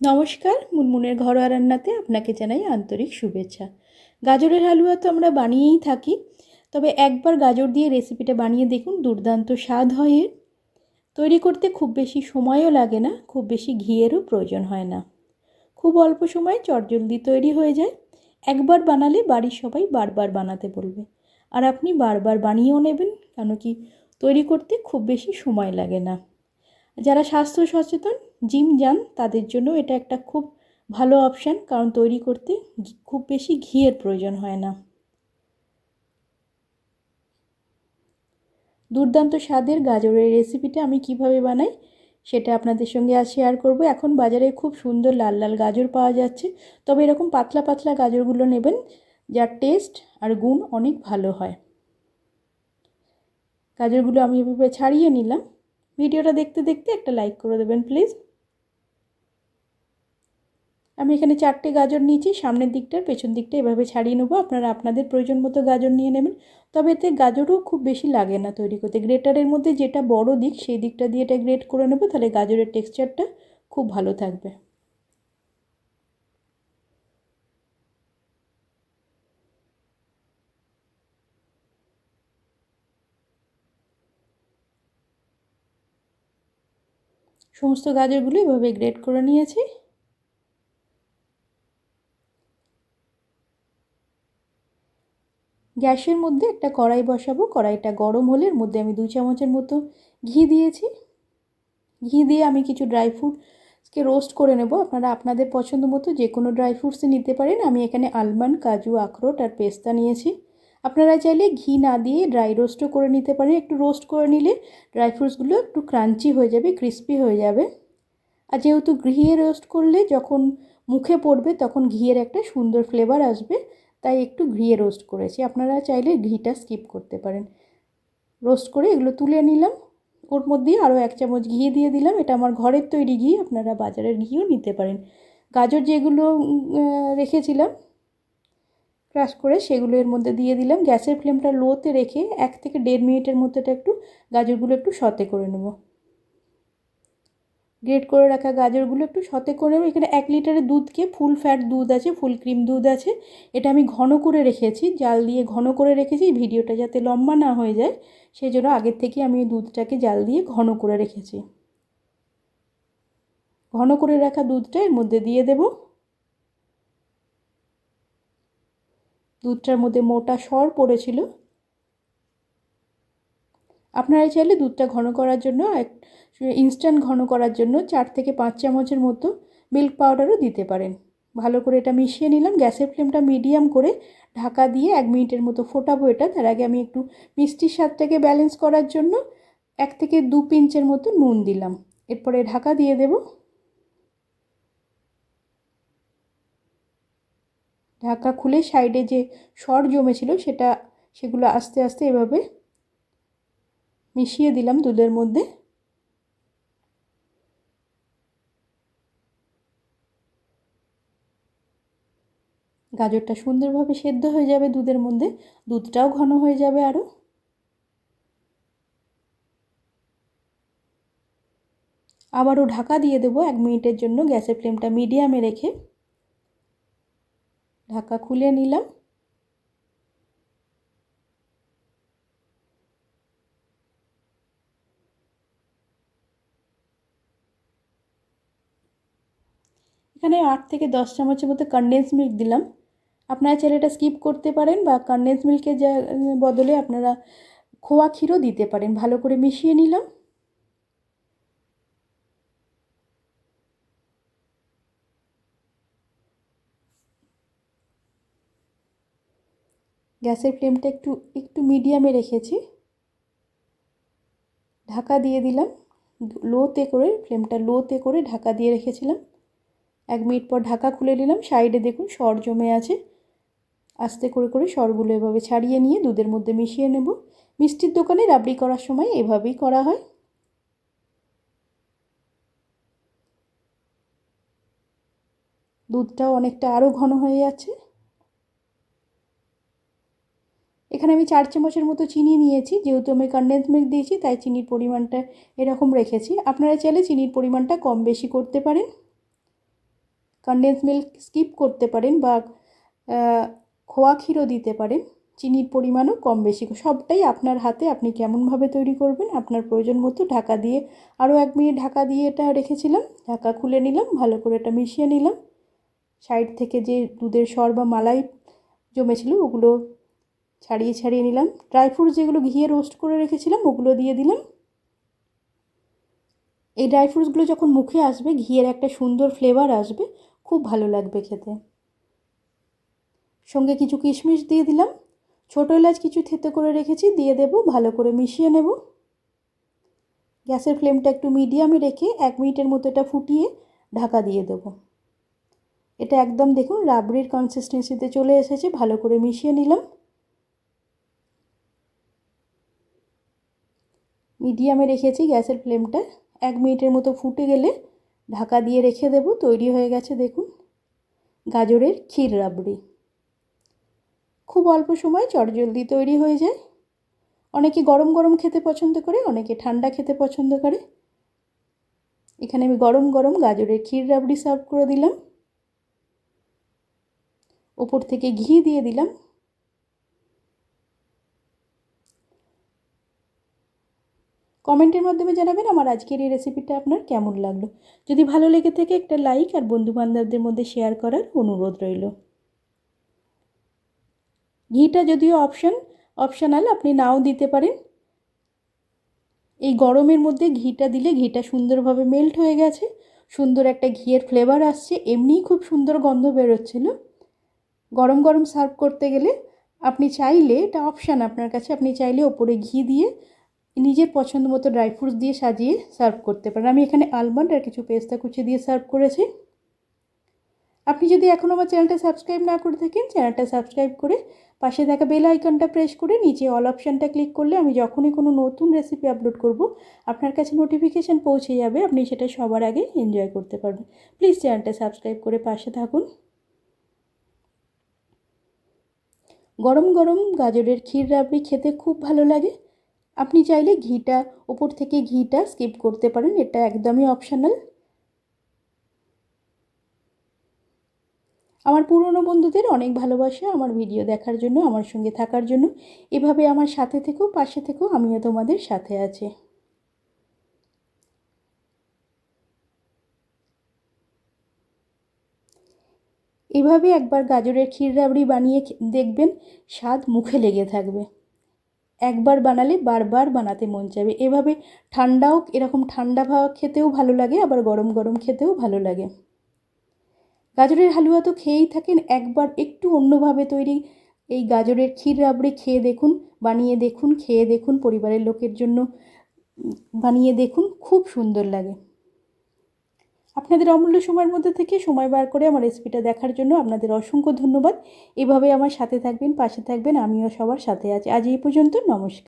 নমস্কার, মুনমুনের ঘরোয়া রান্নাতে আপনাকে জানাই আন্তরিক শুভেচ্ছা। গাজরের হালুয়া তো আমরা বানিয়েই থাকি, তবে একবার গাজর দিয়ে রেসিপিটা বানিয়ে দেখুন, দুর্দান্ত স্বাদ হয় এর। তৈরি করতে খুব বেশি সময়ও লাগে না, খুব বেশি ঘিয়েরও প্রয়োজন হয় না। খুব অল্প সময়ে চটজলদি তৈরি হয়ে যায়। একবার বানালে বাড়ির সবাই বারবার বানাতে বলবে। আর আপনি বারবার বানিয়েও নেবেন, কেন কি তৈরি করতে খুব বেশি সময় লাগে না। যারা স্বাস্থ্য সচেতন জিম যান, তাদের জন্য এটা একটা খুব ভালো অপশান কারণ তৈরি করতে খুব বেশি ঘিয়ের প্রয়োজন হয় না। দুর্দান্ত স্বাদের গাজরের রেসিপিটা আমি কীভাবে বানাই, সেটা আপনাদের সঙ্গে আর শেয়ার করব। এখন বাজারে খুব সুন্দর লাল লাল গাজর পাওয়া যাচ্ছে, তবে এরকম পাতলা পাতলা গাজরগুলো নেবেন, যার টেস্ট আর গুণ অনেক ভালো হয়। গাজরগুলো আমি এভাবে ছাড়িয়ে নিলাম। ভিডিওটা দেখতে দেখতে একটা লাইক করে দেবেন প্লিজ আমি এখানে চারটে গাজর নিয়েছি, সামনের দিকটার পেছন দিকটা এভাবে ছাড়িয়ে নেব। আপনারা আপনাদের প্রয়োজন মতো গাজর নিয়ে নেবেন। তবে এতে গাজরও খুব বেশি লাগে না তৈরি করতে। গ্রেটারের মধ্যে যেটা বড় দিক, সেই দিকটা দিয়ে এটা গ্রেট করে নেব, তাহলে গাজরের টেক্সচারটা খুব ভালো থাকবে। সমস্ত গাজরগুলো এভাবে গ্রেট করে নিয়েছি। গ্যাসের মধ্যে একটা কড়াই বসাবো, কড়াইটা গরম হলে এর মধ্যে আমি দু চামচের মতো ঘি দিয়েছি। ঘি দিয়ে আমি কিছু ড্রাই ফ্রুটসকে রোস্ট করে নেব। আপনারা আপনাদের পছন্দ মতো যে কোনো ড্রাই ফ্রুটসই নিতে পারেন। আমি এখানে আলমন্ড কাজু, আখরোট আর পেস্তা নিয়েছি। আপনারা চাইলে ঘি না দিয়ে ড্রাই রোস্টও করে নিতে পারেন। একটু রোস্ট করে নিলে ড্রাই ফ্রুটসগুলো একটু ক্রাঞ্চি হয়ে যাবে ক্রিস্পি হয়ে যাবে। আর যেহেতু ঘিয়ে রোস্ট করলে যখন মুখে পড়বে তখন ঘিয়ের একটা সুন্দর ফ্লেভার আসবে। তাই একটু ঘিয়ে রোস্ট করেছি। আপনারা চাইলে ঘিটা স্কিপ করতে পারেন। রোস্ট করে এগুলো তুলে নিলাম। ওর মধ্যে আরও এক চামচ ঘি দিয়ে দিলাম। এটা আমার ঘরের তৈরি ঘি, আপনারা বাজারের ঘিও নিতে পারেন। গাজর যেগুলো রেখেছিলাম ক্রাশ করে সেগুলো এর মধ্যে দিয়ে দিলাম। গ্যাসের ফ্লেমটা লোতে রেখে এক থেকে দেড় মিনিটের মধ্যে এটা একটু গাজরগুলো একটু সতে করে নেব। গ্রেট করে রাখা গাজরগুলো একটু সতে করে এখানে এক লিটারের দুধকে ফুল ফ্যাট দুধ আছে ফুল ক্রিম দুধ আছে। এটা আমি ঘন করে রেখেছি, জাল দিয়ে ঘন করে রেখেছি ভিডিওটা যাতে লম্বা না হয়ে যায়। সেই জন্য আগের থেকে আমি দুধটাকে জাল দিয়ে ঘন করে রেখেছি। ঘন করে রাখা দুধটা এর মধ্যে দিয়ে দেব। দুধটার মধ্যে মোটা সর পড়েছিল। আপনারা চাইলে দুধটা ঘন করার জন্য ইনস্ট্যান্ট ঘন করার জন্য চার থেকে পাঁচ চামচের মতো মিল্ক পাউডারও দিতে পারেন। ভালো করে এটা মিশিয়ে নিলাম। গ্যাসের ফ্লেমটা মিডিয়াম করে ঢাকা দিয়ে এক মিনিটের মতো ফোটাবো এটা। তার আগে আমি একটু মিষ্টির স্বাদটাকে ব্যালেন্স করার জন্য এক থেকে দু পিঞ্চের মতো নুন দিলাম। এরপরে ঢাকা দিয়ে দেব। ঢাকা খুলে সাইডে যে সর জমেছিল সেটা, সেগুলো আস্তে আস্তে এভাবে মিশিয়ে দিলাম দুধের মধ্যে। গাজরটা সুন্দরভাবে সেদ্ধ হয়ে যাবে দুধের মধ্যে। দুধটাও ঘন হয়ে যাবে আরও আবারও ঢাকা দিয়ে দেবো এক মিনিটের জন্য গ্যাসের ফ্লেমটা মিডিয়ামে রেখে। ঢাকা খুলে নিলাম। এখানে আট থেকে দশ চামচের মতো কনডেন্স মিল্ক দিলাম। আপনারা চাইলে এটা স্কিপ করতে পারেন বা কনডেন্স মিল্কের যা বদলে আপনারা খোয়া ক্ষীরও দিতে পারেন। ভালো করে মিশিয়ে নিলাম। গ্যাসের ফ্লেমটা একটু একটু মিডিয়ামে রেখেছি। ঢাকা দিয়ে দিলাম। লোতে করে, ফ্লেমটা লোতে করে ঢাকা দিয়ে রেখেছিলাম। এক মিনিট পর ঢাকা খুলে নিলাম, সাইডে দেখুন সর জমে আছে। আস্তে করে করে সরগুলো এভাবে ছাড়িয়ে নিয়ে দুধের মধ্যে মিশিয়ে নেব। মিষ্টির দোকানে রাবড়ি করার সময় এভাবেই করা হয়। দুধটাও অনেকটা আরও ঘন হয়ে যাচ্ছে। এখানে আমি চার চামচের মতো চিনি নিয়েছি, যেহেতু আমি কনডেন্স মিল্ক দিয়েছি, তাই চিনির পরিমাণটা এরকম রেখেছি। আপনারা চাইলে চিনির পরিমাণটা কম বেশি করতে পারেন। কনডেন্স মিল্ক স্কিপ করতে পারেন বা খোয়া ক্ষীরও দিতে পারেন। চিনির পরিমাণও কম বেশি। সবটাই আপনার হাতে। আপনি কেমনভাবে তৈরি করবেন আপনার প্রয়োজন মতো ঢাকা দিয়ে। আরও এক মিনিট ঢাকা দিয়ে এটা রেখেছিলাম। ঢাকা খুলে নিলাম, ভালো করে এটা মিশিয়ে নিলাম। সাইড থেকে যে দুধের সর বা মালাই জমেছিল ওগুলো ছাড়িয়ে ছাড়িয়ে নিলাম। ড্রাই ফ্রুটস যেগুলো ঘিয়ে রোস্ট করে রেখেছিলাম ওগুলো দিয়ে দিলাম। এই ড্রাই ফ্রুটসগুলো যখন মুখে আসবে, ঘিয়ের একটা সুন্দর ফ্লেভার আসবে। খুব ভালো লাগবে খেতে। সঙ্গে কিছু কিশমিশ দিয়ে দিলাম। ছোটো এলাচ কিছু থেতো করে রেখেছি, দিয়ে দেব, ভালো করে মিশিয়ে নেব। গ্যাসের ফ্লেমটা একটু মিডিয়ামে রেখে এক মিনিটের মতো এটা ফুটিয়ে ঢাকা দিয়ে দেব। এটা একদম দেখুন রাবড়ির কনসিস্টেন্সিতে চলে এসেছে, ভালো করে মিশিয়ে নিলাম। মিডিয়ামে রেখেছি গ্যাসের ফ্লেমটা। এক মিনিটের মতো ফুটে গেলে ঢাকা দিয়ে রেখে দেব, তৈরি হয়ে গেছে দেখুন, গাজরের ক্ষীর রাবড়ি। খুব অল্প সময় চটজলদি তৈরি হয়ে যায়। অনেকে গরম গরম খেতে পছন্দ করে, অনেকে ঠান্ডা খেতে পছন্দ করে। এখানে আমি গরম গরম গাজরের ক্ষীর রাবড়ি সার্ভ করে দিলাম। ওপর থেকে ঘি দিয়ে দিলাম। কমেন্টের মাধ্যমে জানাবেন আমার আজকের এই রেসিপিটা আপনার কেমন লাগল। যদি ভালো লেগে থাকে একটা লাইক আর বন্ধুবান্ধবদের মধ্যে শেয়ার করার অনুরোধ রইল। ঘিটা যদিও অপশন অপশনাল আপনি নাও দিতে পারেন। এই গরমের মধ্যে ঘিটা দিলে ঘিটা সুন্দরভাবে মেল্ট হয়ে গেছে, সুন্দর একটা ঘিয়ের ফ্লেভার আসছে, এমনিই খুব সুন্দর গন্ধ বেরোচ্ছিল। গরম গরম সার্ভ করতে গেলে আপনি চাইলে, এটা অপশান আপনার কাছে, আপনি চাইলে ওপরে ঘি দিয়ে নিজের পছন্দ মতো ড্রাই ফ্রুটস দিয়ে সাজিয়ে সার্ভ করতে পারেন। আমি এখানে আলমন্ড আর কিছু পেস্তা কুচি দিয়ে সার্ভ করেছি। আপনি যদি এখনও আমার চ্যানেলটা সাবস্ক্রাইব না করে থাকেন চ্যানেলটা সাবস্ক্রাইব করে পাশে থাকা বেল আইকনটা প্রেস করে নিচে অল অপশানটা ক্লিক করলে আমি যখনই কোনো নতুন রেসিপি আপলোড করব, আপনার কাছে নোটিফিকেশান পৌঁছে যাবে। আপনি সেটা সবার আগে এনজয় করতে পারবেন। প্লিজ চ্যানেলটা সাবস্ক্রাইব করে পাশে থাকুন। গরম গরম গাজরের ক্ষীর রাবড়ি খেতে খুব ভালো লাগে। আপনি চাইলে ঘিটা, ওপর থেকে ঘিটা স্কিপ করতে পারেন, এটা একদমই অপশানাল আমার পুরনো বন্ধুদের অনেক ভালোবাসা আমার ভিডিও দেখার জন্য, আমার সঙ্গে থাকার জন্য। এভাবে আমার সাথে থেকেও পাশে থেকেও আমিও তোমাদের সাথে আছি। এভাবে একবার গাজরের ক্ষীর রাবড়ি বানিয়ে দেখবেন, স্বাদ মুখে লেগে থাকবে। একবার বানালে বারবার বানাতে মন চাইবে। এভাবে ঠান্ডাও এরকম ঠান্ডা ভাব খেতেও ভালো লাগে, আবার গরম গরম খেতেও ভালো লাগে। গাজরের হালুয়া তো খেয়েই থাকেন, একবার একটু অন্যভাবে তৈরি এই গাজরের ক্ষীর রাবড়ি খেয়ে দেখুন, বানিয়ে দেখুন, খেয়ে দেখুন, পরিবারের লোকের জন্য বানিয়ে দেখুন, খুব সুন্দর লাগে। আপনাদের অমূল্য সময়ের মধ্যে থেকে সময় বার করে আমার রেসিপিটা দেখার জন্য আপনাদের অসংখ্য ধন্যবাদ। এভাবে আমার সাথে থাকবেন, পাশে থাকবেন, আমিও সবার সাথে আছি। আজ এই পর্যন্ত, নমস্কার।